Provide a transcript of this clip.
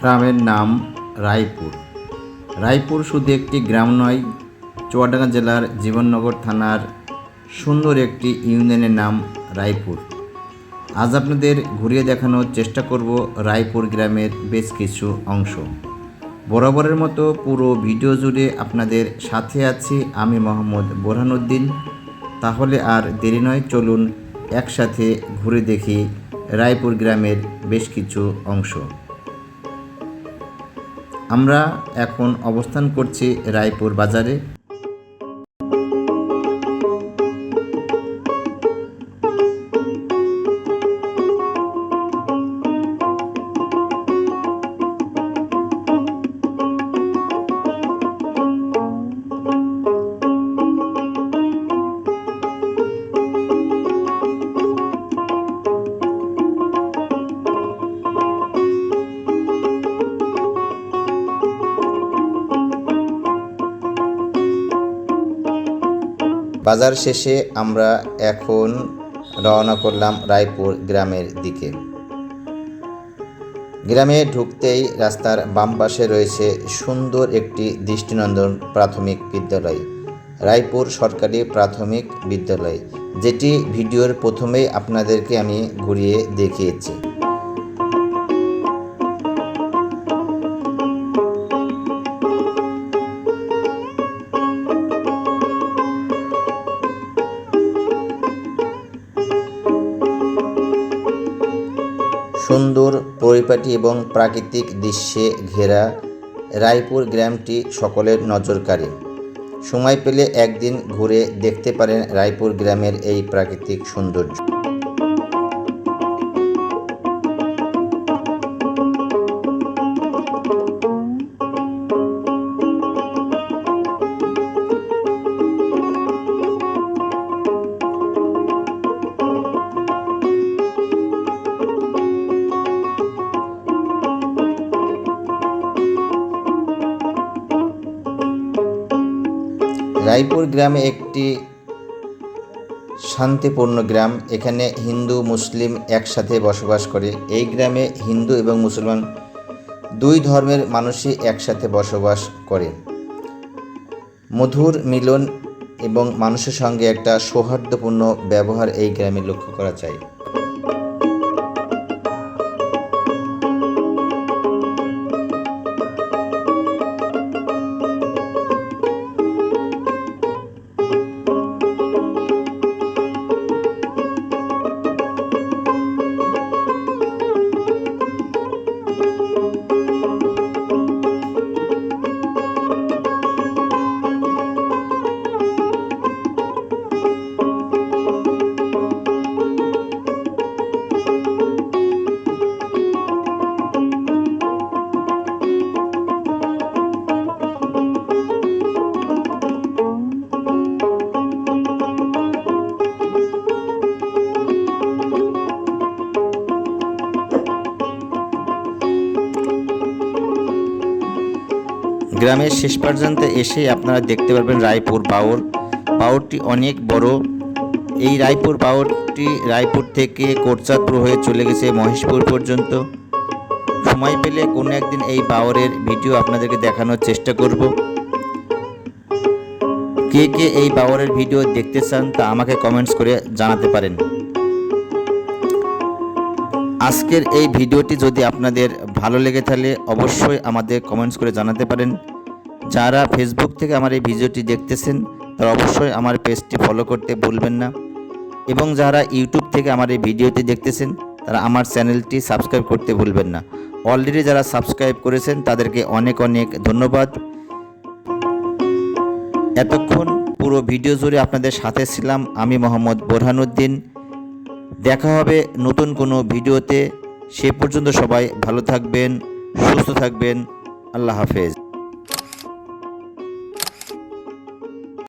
গ্রামের নাম রায়পুর। রায়পুর শুধু একটি গ্রাম নয়, চুয়াডাঙ্গা জেলার জীবননগর থানার সুন্দর একটি ইউনিয়নের নাম রায়পুর। আজ আপনাদের ঘুরিয়ে দেখানোর চেষ্টা করব রায়পুর গ্রামের বেশ কিছু অংশ। বরাবরের মতো পুরো ভিডিও জুড়ে আপনাদের সাথে আছি আমি মোহাম্মদ বোরহানুদ্দিন। তাহলে আর দেরি নয়, চলুন একসাথে ঘুরে দেখি রায়পুর গ্রামের বেশ কিছু অংশ। আমরা এখন অবস্থান করছি রায়পুর বাজারে। বাজার শেষে আমরা এখন রওনা করলাম রায়পুর গ্রামের দিকে। গ্রামে ঢুকতেই রাস্তার বাম পাশে রয়েছে সুন্দর একটি দৃষ্টিনন্দন প্রাথমিক বিদ্যালয়, রায়পুর সরকারি প্রাথমিক বিদ্যালয়, যেটি ভিডিওর প্রথমেই আপনাদেরকে আমি ঘুরিয়ে দেখিয়েছি। সুন্দর পরিপাটি এবং প্রাকৃতিক দৃশ্যে ঘেরা রায়পুর গ্রামটি সকলের নজরকারী। সময় পেলে একদিন ঘুরে দেখতে পারেন রায়পুর গ্রামের এই প্রাকৃতিক সৌন্দর্য। রায়পুর গ্রামে একটি শান্তিপূর্ণ গ্রাম। এখানে হিন্দু, মুসলিম একসাথে বসবাস করে। এই গ্রামে হিন্দু এবং মুসলমান দুই ধর্মের মানুষই একসাথে বসবাস করে। মধুর মিলন এবং মানুষের সঙ্গে একটা সৌহার্দ্যপূর্ণ ব্যবহার এই গ্রামে লক্ষ্য করা যায়। গ্রামের শেষ পর্যন্ত এসে আপনারা দেখতে পারবেন রায়পুর বাউর। বাউরটি অনেক বড়। এই রায়পুর বাউরটি রায়পুর থেকে কোটচাঁদপুর হয়ে চলে গেছে মহেশপুর পর্যন্ত। সময় পেলে কোনো একদিন এই বাউরের ভিডিও আপনাদেরকে দেখানোর চেষ্টা করব। কে কে এই বাউরের ভিডিও দেখতে চান তা আমাকে কমেন্টস করে জানাতে পারেন। আজকের এই ভিডিওটি যদি আপনাদের ভালো লেগে থাকে, অবশ্যই আমাদের কমেন্টস করে জানাতে পারেন। যারা ফেসবুক থেকে আমার এই ভিডিওটি দেখতেছেন, তারা অবশ্যই আমার পেজটি ফলো করতে ভুলবেন না। এবং যারা ইউটিউব থেকে আমার এই ভিডিওটি দেখতেছেন, তারা আমার চ্যানেলটি সাবস্ক্রাইব করতে ভুলবেন না। অলরেডি যারা সাবস্ক্রাইব করেছেন, তাদেরকে অনেক অনেক ধন্যবাদ। এতক্ষণ পুরো ভিডিও জুড়ে আপনাদের সাথে ছিলাম আমি মোহাম্মদ বোরহানুদ্দিন। দেখা হবে নতুন কোনো ভিডিওতে। সে পর্যন্ত সবাই ভালো থাকবেন, সুস্থ থাকবেন। আল্লাহ হাফেজ।